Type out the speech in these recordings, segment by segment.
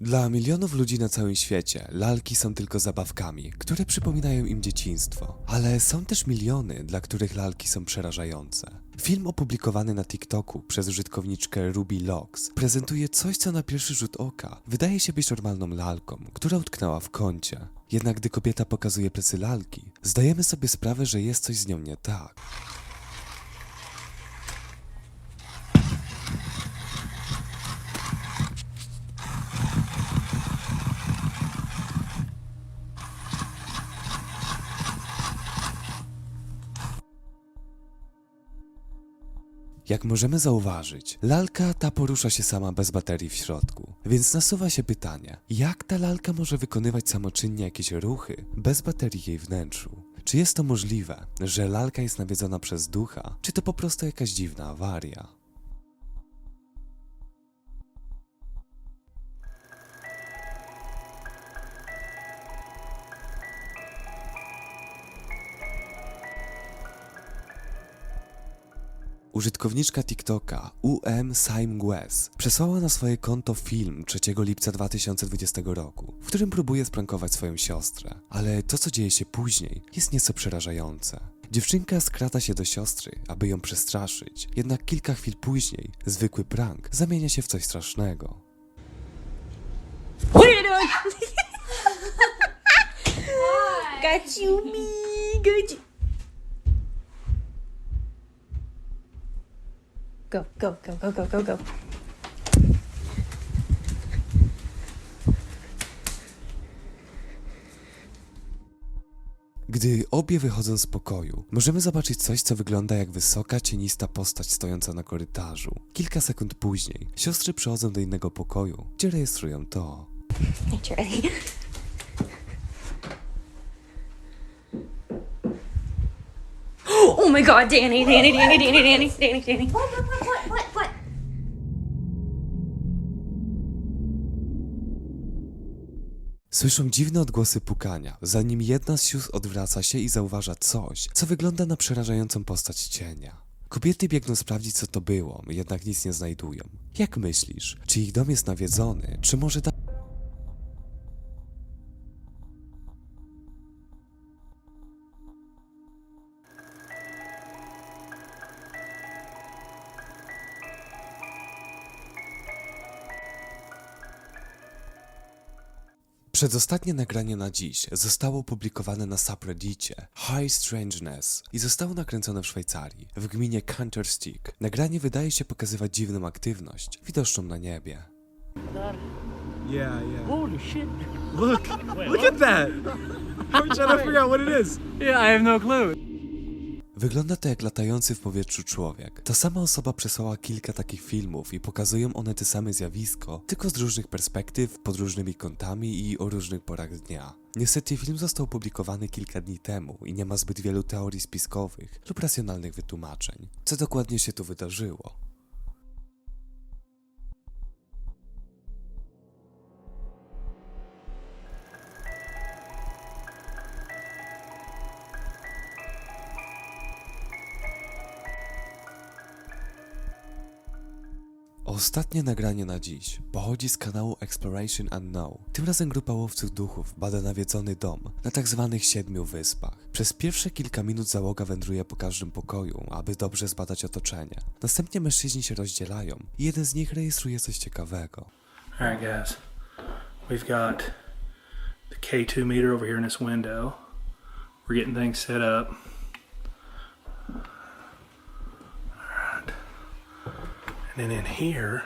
Dla milionów ludzi na całym świecie lalki są tylko zabawkami, które przypominają im dzieciństwo. Ale są też miliony, dla których lalki są przerażające. Film opublikowany na TikToku przez użytkowniczkę Ruby Locks prezentuje coś, co na pierwszy rzut oka wydaje się być normalną lalką, która utknęła w kącie. Jednak gdy kobieta pokazuje plecy lalki, zdajemy sobie sprawę, że jest coś z nią nie tak. Jak możemy zauważyć, lalka ta porusza się sama bez baterii w środku. Więc nasuwa się pytanie, jak ta lalka może wykonywać samoczynnie jakieś ruchy bez baterii jej wnętrzu? Czy jest to możliwe, że lalka jest nawiedzona przez ducha, czy to po prostu jakaś dziwna awaria? Użytkowniczka TikToka UM Saimgues przesłała na swoje konto film 3 lipca 2020 roku, w którym próbuje sprankować swoją siostrę. Ale to, co dzieje się później, jest nieco przerażające. Dziewczynka skrata się do siostry, aby ją przestraszyć, jednak kilka chwil później zwykły prank zamienia się w coś strasznego. What? Got you, me. Got you. Go, go, go, go, go, go, go. Gdy obie wychodzą z pokoju, możemy zobaczyć coś, co wygląda jak wysoka, cienista postać stojąca na korytarzu. Kilka sekund później siostry przechodzą do innego pokoju, gdzie rejestrują to. Hey, my god, Danny, Danny, Danny, Danny, Danny, Danny, Danny. What, what, what, what, what, what? Słyszą dziwne odgłosy pukania, zanim jedna z sióstr odwraca się i zauważa coś, co wygląda na przerażającą postać cienia. Kobiety biegną sprawdzić, co to było, jednak nic nie znajdują. Jak myślisz, czy ich dom jest nawiedzony, czy może da... Przedostatnie nagranie na dziś zostało opublikowane na subreddicie High Strangeness i zostało nakręcone w Szwajcarii, w gminie Counterstick. Nagranie wydaje się pokazywać dziwną aktywność widoczną na niebie. Yeah, yeah. Holy shit. Look, look at that. I'm trying to figure out what it is. Yeah, I have no clue. Wygląda to jak latający w powietrzu człowiek. Ta sama osoba przesłała kilka takich filmów i pokazują one te same zjawisko, tylko z różnych perspektyw, pod różnymi kątami i o różnych porach dnia. Niestety film został opublikowany kilka dni temu i nie ma zbyt wielu teorii spiskowych lub racjonalnych wytłumaczeń. Co dokładnie się tu wydarzyło? Ostatnie nagranie na dziś pochodzi z kanału Exploration Unknown. Tym razem grupa łowców duchów bada nawiedzony dom na tak zwanych siedmiu wyspach. Przez pierwsze kilka minut załoga wędruje po każdym pokoju, aby dobrze zbadać otoczenie. Następnie mężczyźni się rozdzielają i jeden z nich rejestruje coś ciekawego. All right, guys. We've got the K2 meter over here in this window. We're getting things set up. Then in here,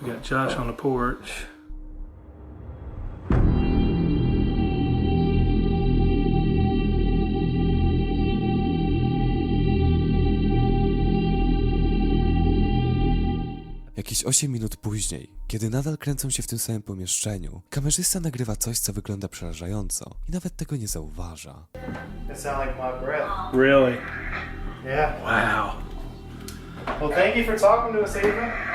we got Josh on the porch. Jakieś 8 minut później, kiedy nadal kręcą się w tym samym pomieszczeniu, kamerzysta nagrywa coś, co wygląda przerażająco i nawet tego nie zauważa. It sounded like my breath. Really? Yeah. Wow. Well, thank you for talking to us, Ava.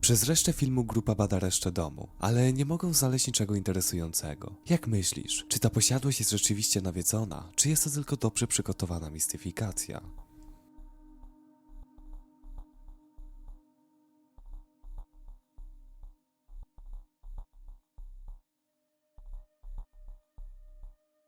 Przez resztę filmu grupa bada resztę domu, ale nie mogą znaleźć niczego interesującego. Jak myślisz, czy ta posiadłość jest rzeczywiście nawiedzona, czy jest to tylko dobrze przygotowana mistyfikacja?